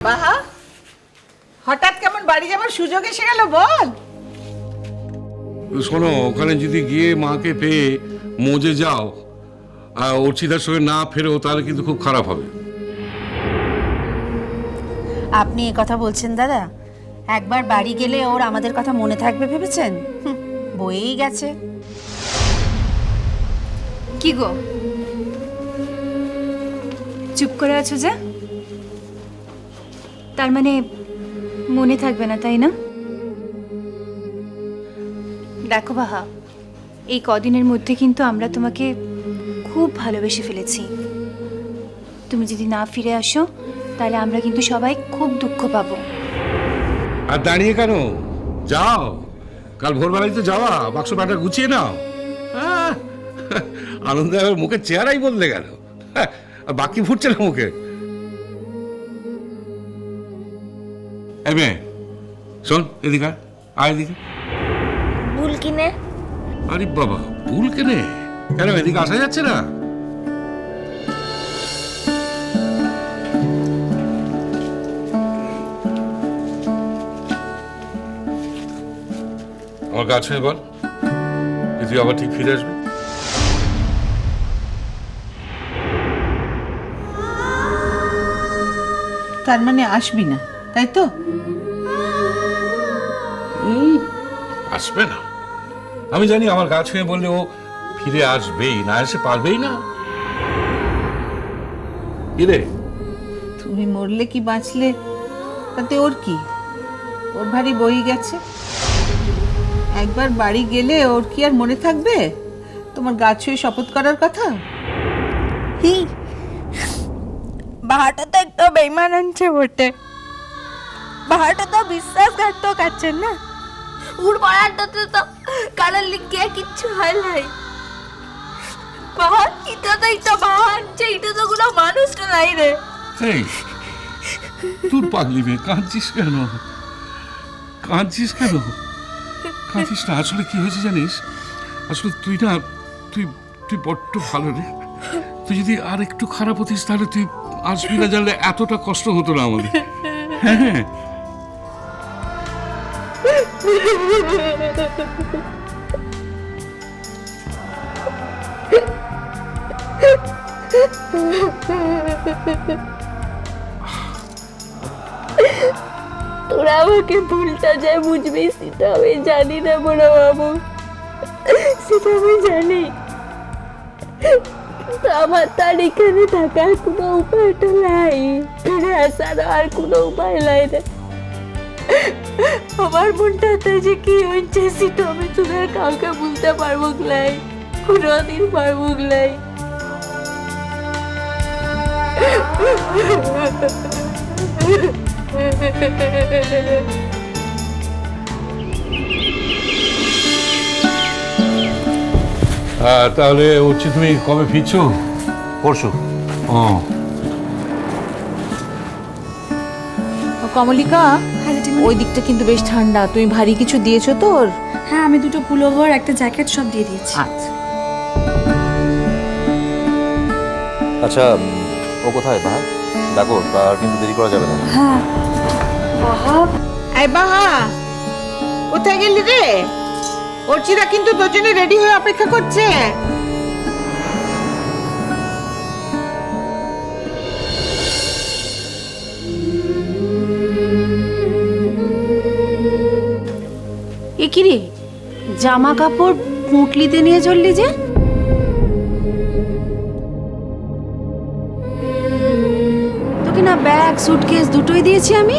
বাহা হঠাৎ কেমন বাড়ি যাবার সুযোগ এসে গেল বল। শোনো ওখানে যদি গিয়ে মাকে পেয়ে মজে যাও আর অর্চিতার সঙ্গে না ফেরো তাহলে কিন্তু খুব খারাপ হবে। আপনি এ কথা বলছেন দাদা? একবার বাড়ি গেলে ওর আমাদের কথা মনে থাকবে ভেবেছেন? হুঁ, বয়েই গেছে। কি গো? চুপ করে আছো যে? তার মানে মনে থাকবে না তাই না? দেখো বাহা এই কদিনের মধ্যে কিন্তু আমরা তোমাকে খুব ভালোবেসে ফেলেছি। তুমি যদি না ফিরে আসো তাহলে আমরা কিন্তু সবাই খুব দুঃখ পাবো। আর দাঁড়িয়ে কেন? যাও। কাল ভোরবেলায় তো যাওয়া বাক্স ব্যাটা গুছিয়ে নাও। আনন্দে আবার মুখে চেহারাই বদলে গেল। হ্যাঁ, আর বাকি ফুটছে না মুখে। এই মেয়ে শোন এদিকে আয়, আয় এদিকে। ভুল কিনে। আরে বাবা ভুল কেনে? কেন এদিকে আসা যাচ্ছে না? আমার গা ছুঁয়ে বল যে তুই আবার ঠিক ফিরে আসবি। তার মানে আসবি না। তাই তো? এই আসবে না। আমি জানি আমার গা ছুঁয়ে বললে ও ফিরে আসবেই না এসে পারবেই না। কি রে তুমি মরলে কি বাঁচলে? তাতে ওর কি? ওর ভারী বই গেছে। একবার বাড়ি গেলে ওর কি আর মনে থাকবে? তোমার গা ছুঁয়ে শপথ করার কথা? হি বাহাটা তো একটু বেইমান আনছে বটে। বাহাটা তো বিশ্বাসঘাতক আছেন না উড় পড়াটাতে তো কারণ লিখে কিচ্ছু হয় নাই বাহার এটা তো এটা বাহার যে এটা তো কোনো মানুষটা নাই রে এই তুই পাগলি মেয়ে কাঁদছিস কেন কাঁদছিস কেন কাঁদছিস না আসলে কি হয়েছে জানিস আসলে তুই না তুই তুই বড্ড ভালো রে তুই যদি আর একটু খারাপ হতিস তাহলে তুই আসবি না জানলে এতটা কষ্ট হতো না আমাদের হ্যাঁ তোরা আমাকে ভুলটা যায় বুঝবি, সেটা আমি জানি না বড় বাবু। সেটা আমি জানি। আমার তার এখানে থাকার কোনো উপায়টা নাই। ফিরে আসার আর কোনো উপায় নাই। রে আমার মনটাতে যে কি হচ্ছে সেটা আমি তোদের কাউকে বলতে পারব নাই? কোনোদিন পারব নাই? আহ, তাহলে হচ্ছে তুমি কবে ফিরছো? পরশু। ও। কমলিকা? ওই দিকটা কিন্তু বেশ ঠান্ডা। তুমি ভারী কিছু দিয়েছ তোর? হ্যাঁ আমি দুটো পুলোভার একটা জ্যাকেট সব দিয়ে দিয়েছি। আচ্ছা। আচ্ছা ও কোথায়? বাহা ডাকো আর কিন্তু দেরি করা যাবে না। এই বাহা কোথায় গেলি রে? অর্চিরা কিন্তু দুজনে রেডি হয়ে অপেক্ষা করছে। এ কি জামা কাপড় পুঁটলিতে নিয়ে চললি যে? তোকে না ব্যাগ সুটকেস দুটোই দিয়েছি আমি।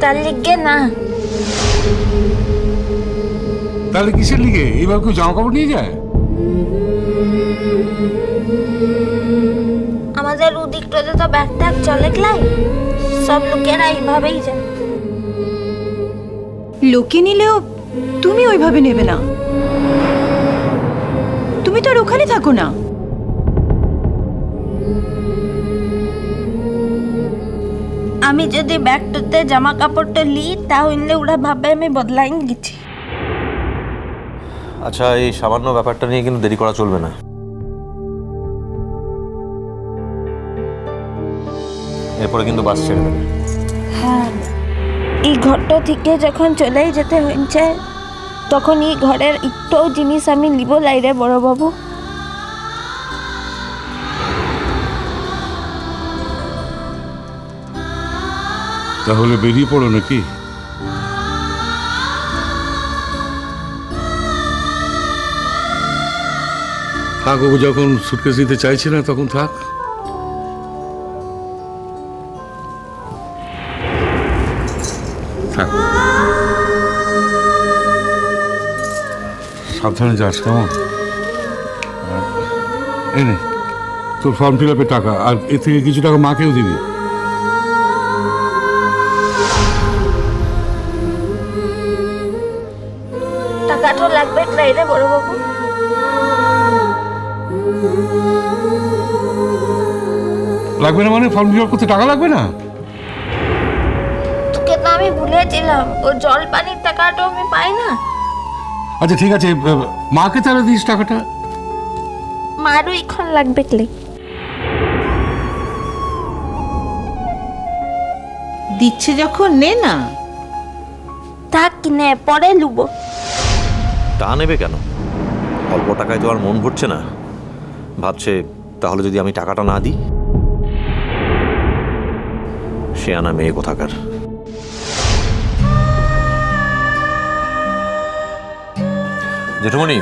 তার লিগে না। তাহলে কিসের লিগে? এইবার কেউ জামা কাপড় নিয়ে যায়? আমাদের উদিকটাতে তো ব্যাগ ট্যাগ চলে গেলাই সব লোকেরা এইভাবেই যায়। লোকে নিলেও তুমি ওইভাবে নেবে না। তুমি তো আর ওখানে থাকো না। আমি যদি ব্যাগটাতে জামা কাপড়টা লি তাহলে ওরা ভাবে আমি বদলাই গেছি। আচ্ছা এই সামান্য ব্যাপারটা নিয়ে কিন্তু দেরি করা চলবে না। এরপরে কিন্তু বাস ছেড়ে দেবে। হ্যাঁ এই ঘরটা থেকে যখন চলেই যেতে হয়েছে তখন এই ঘরের একটু জিনিস আমি নিব লাইরে বড়বাবু তাহলে বেরিয়ে পড়ো নাকি? থাক ও যখন সুটকেস দিতে চাইছে না তখন থাক থাক। সাবধানে যাস কেমন? এই নে তোর ফর্ম ফিল আপের টাকা আর এর থেকে কিছু টাকা মাকেও দিবি। টাকাটা লাগবে লাইরে বড়বাবু লাগবে না মানে? ফর্ম ফিল আপ করতে টাকা লাগবে না? তোকে তো আমি ভুলেছিলাম ও জল পানির টাকাটা আমি পাই না। আচ্ছা ঠিক আছে মাকে তাহলে দিস টাকাটা। মারও এখন লাগবে ক্লে দিচ্ছে যখন নে না। থাক কিনে পরে লুবো। তা নেবে কেন? অল্প টাকায় তো আর মন ভরছে না। ভাবছে তাহলে যদি আমি টাকাটা না দিই? সে আনা মেয়ে কোথাকার? জেঠুমণি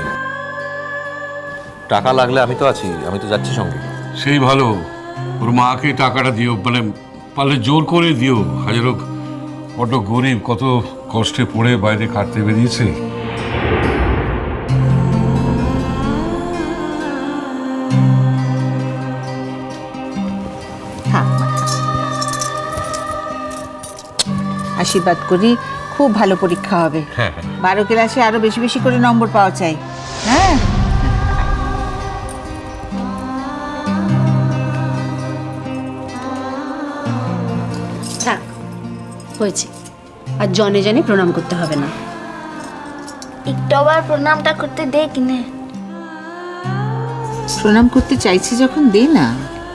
টাকা লাগলে আমি তো আছি আমি তো যাচ্ছি সঙ্গে। সেই ভালো ওর মাকে টাকাটা দিও মানে পারলে জোর করে দিও। হাজার হোক বড্ড গরিব কত কষ্টে পড়ে বাইরে খাটতে বেরিয়েছে। আশীর্বাদ করি খুব ভালো পরীক্ষা হবে। হ্যাঁ বারো ক্লাসে আরও বেশি বেশি করে নম্বর পাওয়া চাই। হ্যাঁ? থাক হয়েছে। আর জনে জনে প্রণাম করতে হবে না। একটু আবার প্রণামটা করতে দে কিনে। প্রণাম করতে চাইছি যখন দে না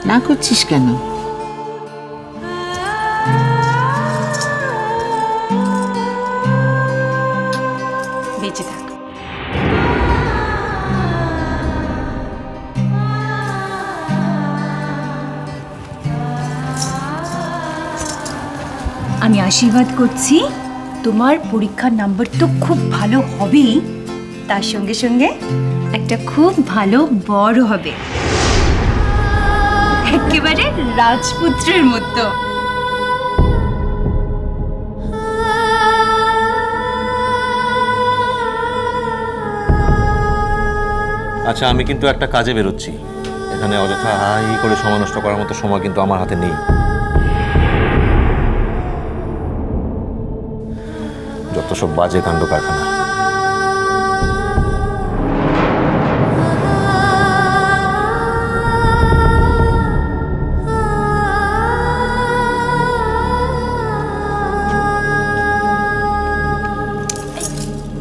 না করছিস কেন? আশীর্বাদ করছি। তোমার পরীক্ষার নাম্বার তো খুব ভালো হবেই। তার সঙ্গে সঙ্গে একটা খুব ভালো বড় হবে। একেবারে রাজপুত্রের মতো। আচ্ছা আমি কিন্তু একটা কাজে বেরোচ্ছি। এখানে অযথা হাই করে সময় নষ্ট করার মতো সময় কিন্তু আমার হাতে নেই। যত সব বাজে কাণ্ড কারখানা।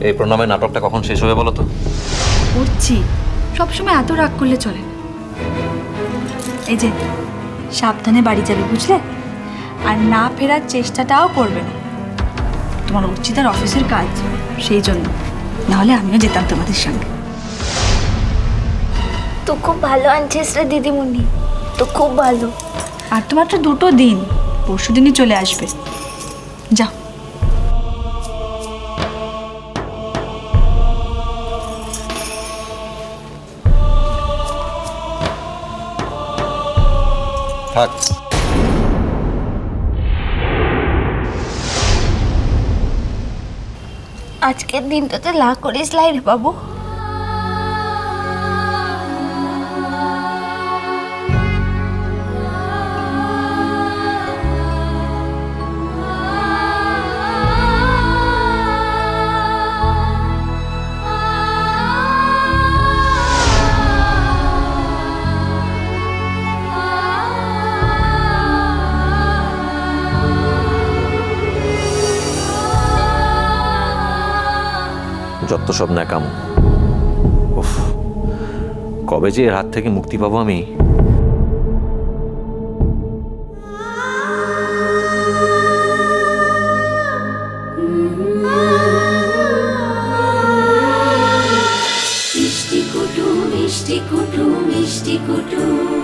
এই প্রণামের নাটকটা কখন শেষ হবে বলো তো? করছি। সবসময় এত রাগ করলে চলে। এই যে, সাবধানে বাড়ি যাবে, বুঝলে? আর না ফেরার চেষ্টাটাও করবে না। তোমার উচিত আর অফিসের কাজ সেই জন্য। নাহলে আমিও যেতাম তোমাদের সঙ্গে। তো খুব ভালো আনছিস রে দিদিমণি তো খুব ভালো। আর তোমার তো মাত্র দুটো দিন পরশু দিনই চলে আসবে। যাও থাক। আজকের দিনটাতে লা করিস লাই রে বাবু। যত সব ন্যাকাম। কবে যে এর হাত থেকে মুক্তি পাবো আমি? মিষ্টি কুটু মিষ্টি কুটু মিষ্টি কুটু।